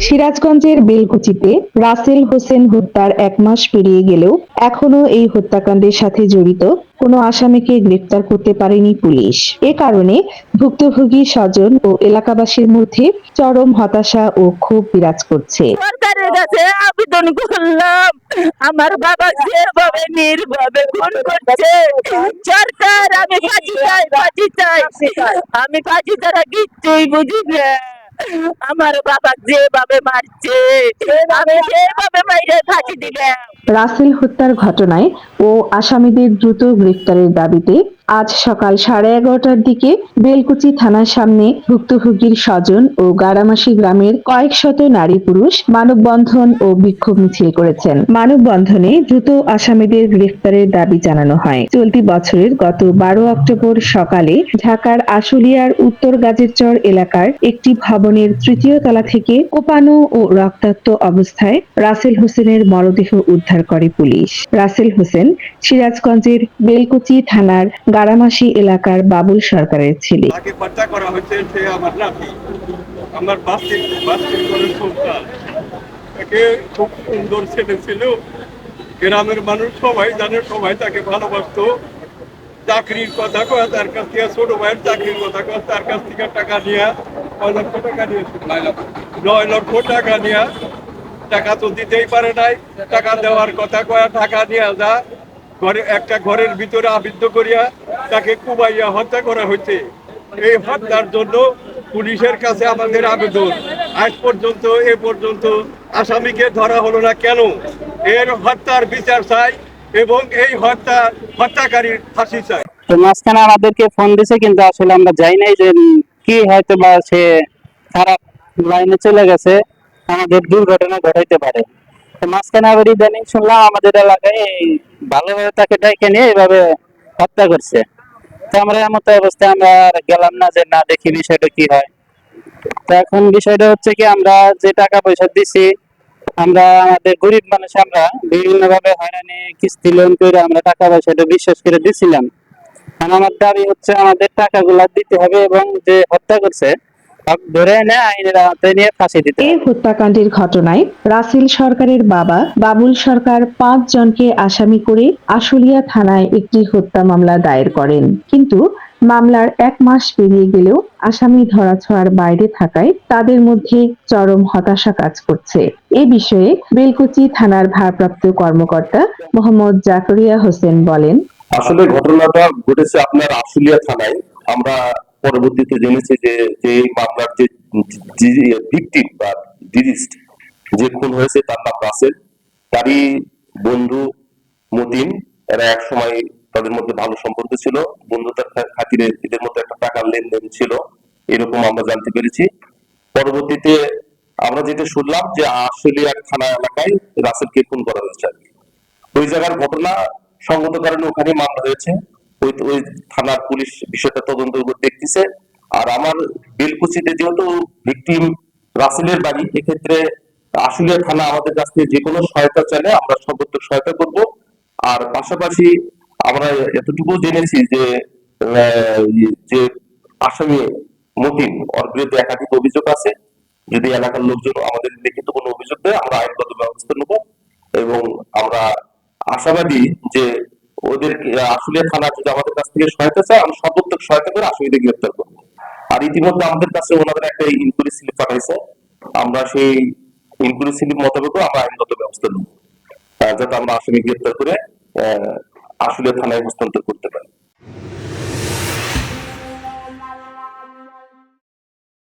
সিরাজগঞ্জের বেলকুচিতে রাসেল হোসেন হত্যার এক মাস পেরিয়ে গেলেও এখনও এই হত্যাকাণ্ডের সাথে জড়িত কোনো আসামিকে গ্রেফতার করতে পারেনি পুলিশ। এ কারণে ভুক্তভোগী স্বজন ও এলাকাবাসীর মধ্যে চরম হতাশা ও ক্ষোভ বিরাজ করছে। আবেদন করলাম আমার বাবা যেভাবে নির্ভাবে খুন করছে, সরকার, আমি ফাঁসি চাই ফাঁসি চাই। আমি ফাঁসি ছাড়া কিচ্ছুই বুঝি না। আমার বাবা যেভাবে মারছে আমি যেভাবে মাইরে থাকি দিলাম। রাসেল হত্যার ঘটনায় ও আসামিদের দ্রুত গ্রেফতারের দাবিতে আজ সকাল সাড়ে এগারোটার দিকে বেলকুচি থানার সামনে ভুক্তভোগীর স্বজন ও গারামাসি গ্রামের কয়েক শত নারী পুরুষ মানববন্ধন ও বিক্ষোভ মিছিল করেছেন। মানববন্ধনে দ্রুত আসামিদের গ্রেফতারের দাবি জানানো হয়। চলতি বছরের গত বারো অক্টোবর সকালে ঢাকার আশুলিয়ার উত্তর গাজীরচর এলাকার একটি ভবনের তৃতীয় তলা থেকে কোপানো ও রক্তাক্ত অবস্থায় রাসেল হোসেনের মরদেহ উদ্ধার করে পুলিশ। রাসেল হোসেন সিরাজগঞ্জের বেলকুচি থানার গারামাসি এলাকার বাবুল সরকারের ছেলে। তাকে হত্যা করা হয়েছে সে আমার নাতি আমার বাস্তির বাস্তির করে সন্তান। তাকে খুব সুন্দর ছেলে ছিল। গ্রামের মানুষ সবাই জানে সবাই তাকে ভালোবাসতো। চাকরির কথা কয় তার কাছ থেকে ছোট ভাইয়ের চাকরির কথা কয় তার কাছ থেকে টাকা নিয়ে কয় লক্ষ টাকা নিয়ে নয় লক্ষ টাকা নিয়ে। টাকা তো দিতেই পারে নাই। টাকা দেওয়ার কথা কয়া টাকা নিয়ে যা। ঘরে একটা ঘরের ভিতরে আবদ্ধ করিয়া তাকে কুবাইয়া হত্যা করা হয়েছে। এই হত্যার জন্য পুলিশের কাছে আমাদের আবেদন। আজ পর্যন্ত, এ পর্যন্ত আসামিকে ধরা হলো না কেন? এর হত্যার বিচার চাই এবং এই হত্যা, হত্যাকারীর ফাঁসি চাই। তো মাঝখানে আমাদেরকে ফোন দিছে, কিন্তু আসলে আমরা যাই নাই যে কি হয়তো বা সে খারাপ লাইনে চলে গেছে, আমাদের দুর্ঘটনা ঘটাইতে পারে। মাঝখানে আবার ইদানিং শুনলাম আমাদের এলাকায় ভালোভাবে তাকে ডেকে নিয়ে এইভাবে হত্যা করছে। তো আমরা এমন অবস্থায় আমরা গেলাম না যে না দেখি বিষয়টা কি হয়। তো এখন বিষয়টা হচ্ছে কি, আমরা যে টাকা পয়সা দিছি, আমরা আমাদের গরিব মানুষ আমরা বিভিন্ন ভাবে হয়রানি, কিস্তি, লোন করে আমরা টাকা পয়সাটা বিশ্বাস করে দিছিলাম। আমার দাবি হচ্ছে আমাদের টাকাগুলা দিতে হবে এবং যে হত্যা করছে ধরে এনে আইনের আওতায় নিয়ে ফাঁসি দিতে এই হত্যাকাণ্ডের ঘটনায় রাসেল সরকারের বাবা বাবুল সরকার পাঁচ জনকে আসামি করে আশুলিয়া থানায় একটি হত্যা মামলা দায়ের করেন। কিন্তু মামলার এক মাস পেরিয়ে গেলেও আসামি ধরাছোঁয়ার বাইরে থাকায় তাদের মধ্যে চরম হতাশা কাজ করছে। এ বিষয়ে বেলকুচি থানার ভারপ্রাপ্ত কর্মকর্তা মোহাম্মদ জাকরিয়া হোসেন বলেন আসলে ঘটনাটা ঘটেছে আপনার আশুলিয়া থানায়। আমরা পরবর্তীতে জেনেছি যে যে এই মামলার যে ভিকটিম বা ডিরিস্ট যে খুন হয়েছে তার নাম রাসেল। তারই বন্ধু মতিন, এরা এক সময় তাদের মধ্যে ভালো সম্পর্ক ছিল। বন্ধুতার খাতিরে এদের মধ্যে একটা টাকার লেনদেন ছিল। এরকম আমরা জানতে পেরেছি। পরবর্তীতে আমরা যেটা শুনলাম যে আশুলিয়া থানা এলাকায় রাসেলকে খুন করা হয়েছে। ওই জায়গার ঘটনা সঙ্গত কারণে ওখানে মামলা হয়েছে। ওই ওই থানার পুলিশ বিষয়টা তদন্ত দেখতেছে। আর আমার বেলকুচিতে যেহেতু ভিকটিম রাসেলের বাড়ি, এক্ষেত্রে আশুলিয়া থানা আমাদের কাছ থেকে যে কোনো সহায়তা চাইলে আমরা সর্বোচ্চ সহায়তা করব। আর পাশাপাশি আমরা এতটুকু জেনেছি যে যে আসামি মতিন, ওর বিরুদ্ধে একাধিক অভিযোগ আছে। যদি এলাকার লোকজন আমাদের লিখিত কোনো অভিযোগ দেয়, আমরা আইনগত ব্যবস্থা নেব। এবং আমরা আশাবাদী যে ওদের আসলে থানা যদি আমাদের কাছ থেকে সহায়তা চায় আমি সর্বোত্তক সহায়তা করে আসলে গ্রেপ্তার করব। আর ইতিমধ্যে আমাদের কাছে ওনাদের একটা ইনকুয়ারি স্লিপ পাঠাইছে। আমরা সেই ইনকুয়ারি স্লিপ মোতাবেক আমরা আইনগত ব্যবস্থা নেব। যাতে আমরা আসামি গ্রেপ্তার করে আসলে থানায় হস্তান্তর করতে পারি।